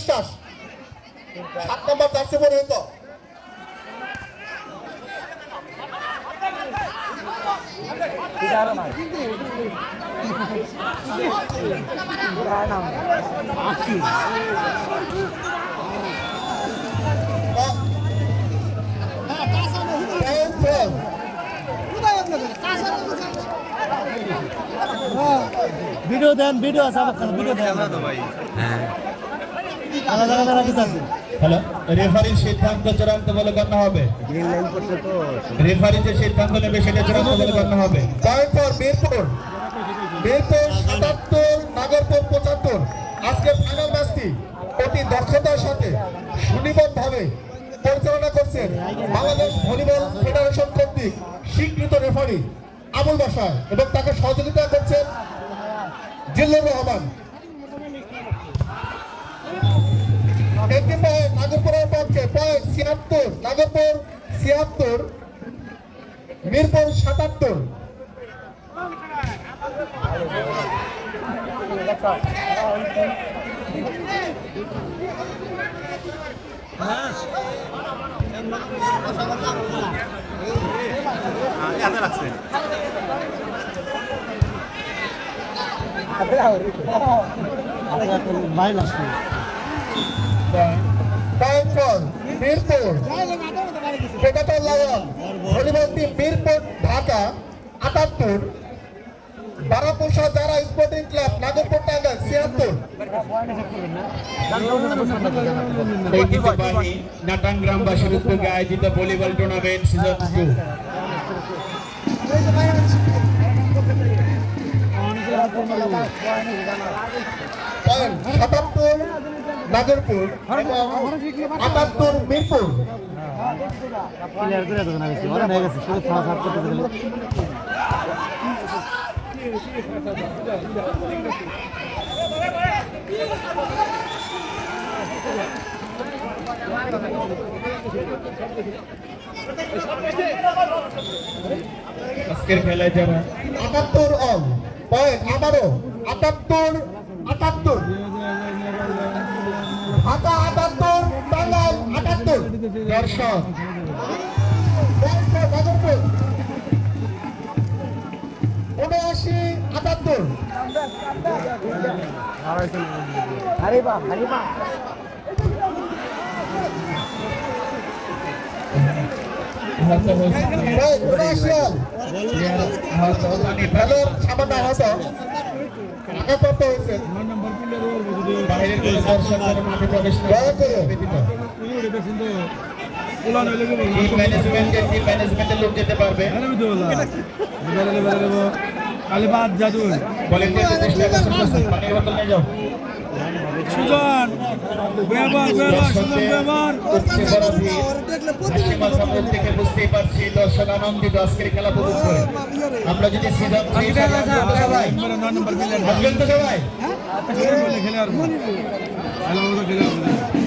বিশ্বাস। সাত নম্বর জার্সি পর্যন্ত। ভিডিও দেন ভিডিও আছে ভিডিও দেন। আলাদা আলাদা রাখিস আছে। হ্যালো রেফারির সিদ্ধান্ত চূড়ান্ত বলে গণ্য হবে? রেফারি যে সিদ্ধান্ত নেবে সেটা চূড়ান্ত বলে গণ্য হবে। ফর মিরপুর মিরপুর সাতাত্তর নাগরপুর পঁচাত্তর। আজকে ফাইনাল ম্যাচটি অতি দক্ষতার সাথে সুনিবদ্ধভাবে পরিচালনা করছেন বাংলাদেশ ভলিবল ফেডারেশন কর্তৃক স্বীকৃত রেফারি আবুল বাসার এবং তাকে সহযোগিতা করছেন জিল্লুর রহমান। নাগরপুরের পক্ষে ছিয়াত্তর নাগরপুর ছিয়াত্তর মিরপুর সাতাত্তর। ভাই লাগছে for Mirpur predator lion volleyball team Mirpur Dhaka আটাত্তর বারাপুষা যারা স্পোর্টিং ক্লাব নাগরপুর টাঙ্গাইল ছিয়াত্তর ঐতিহ্যবাহী নাটান গ্রামবাসীর উদ্যোগে আয়োজিত ভলিবল টুর্নামেন্ট সিজন টু সাতাত্তর নাগরপুর আটাত্তর মিরপুর। আজকের খেলায় যারা আটাত্তর অল পয়েন্ট আবারও আটাত্তর আটাত্তর। ঢাকা আটাত্তর টাঙ্গাইল আটাত্তর। দর্শক। উনআশি আটাত্তর। উনআশি আহত হয়েছে বাইরের কোনো দর্শক মাঠে প্রবেশ কালীবাদ জাদু সুজন থেকে বুঝতেই পারছি দর্শক আনন্দিত আজকের খেলা উপভোগ করে আমরা যদি সিজন সবাই। নয় নম্বর প্লেয়ার সবাই। খেলে আর খেলে আর